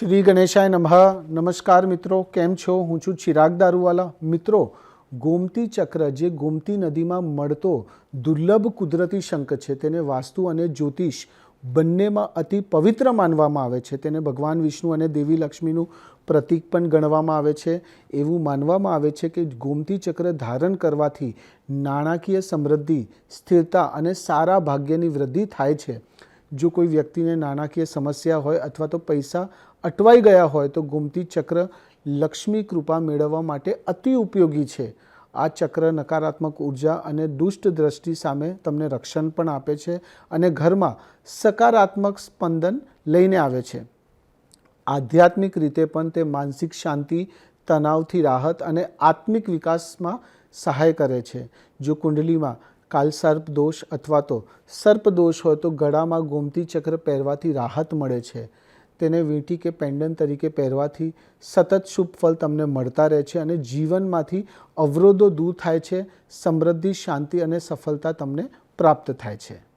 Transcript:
શ્રી ગણેશાય નમઃ. નમસ્કાર મિત્રો, કેમ છો? હું છું ચિરાગ દારૂવાલા. મિત્રો, ગોમતી ચક્ર, જે ગોમતી નદીમાં મળતો દુર્લભ કુદરતી શંખ છે, તેને વાસ્તુ અને જ્યોતિષ બંનેમાં અતિ પવિત્ર માનવામાં આવે છે. તેને ભગવાન વિષ્ણુ અને દેવી લક્ષ્મીનું પ્રતીક પણ ગણવામાં આવે છે. એવું માનવામાં આવે છે કે ગોમતી ચક્ર ધારણ કરવાથી નાણાકીય સમૃદ્ધિ, સ્થિરતા અને સારા ભાગ્યની વૃદ્ધિ થાય છે. જો કોઈ વ્યક્તિને નાણાકીય સમસ્યા હોય અથવા તો પૈસા અટવાઈ ગયા હોય તો ગોમતી ચક્ર લક્ષ્મી કૃપા મેળવવા માટે અતિ ઉપયોગી છે. આ ચક્ર નકારાત્મક ઊર્જા અને દુષ્ટ દ્રષ્ટિ સામે તમને રક્ષણ પણ આપે છે અને ઘરમાં સકારાત્મક સ્પંદન લઈને આવે છે. આધ્યાત્મિક રીતે પણ તે માનસિક શાંતિ, તણાવથી રાહત અને આત્મિક વિકાસમાં સહાય કરે છે. જો કુંડલીમાં કાલસર્પ દોષ અથવા તો સર્પ દોષ હોય તો ગળામાં ગોમતી ચક્ર પહેરવાથી રાહત મળે છે. તેને વીંટી કે પેન્ડન તરીકે પહેરવાથી સતત શુભ ફળ તમને મળતા રહે છે અને જીવનમાંથી અવરોધો દૂર થાય છે, સમૃદ્ધિ, શાંતિ અને સફળતા તમને પ્રાપ્ત થાય છે.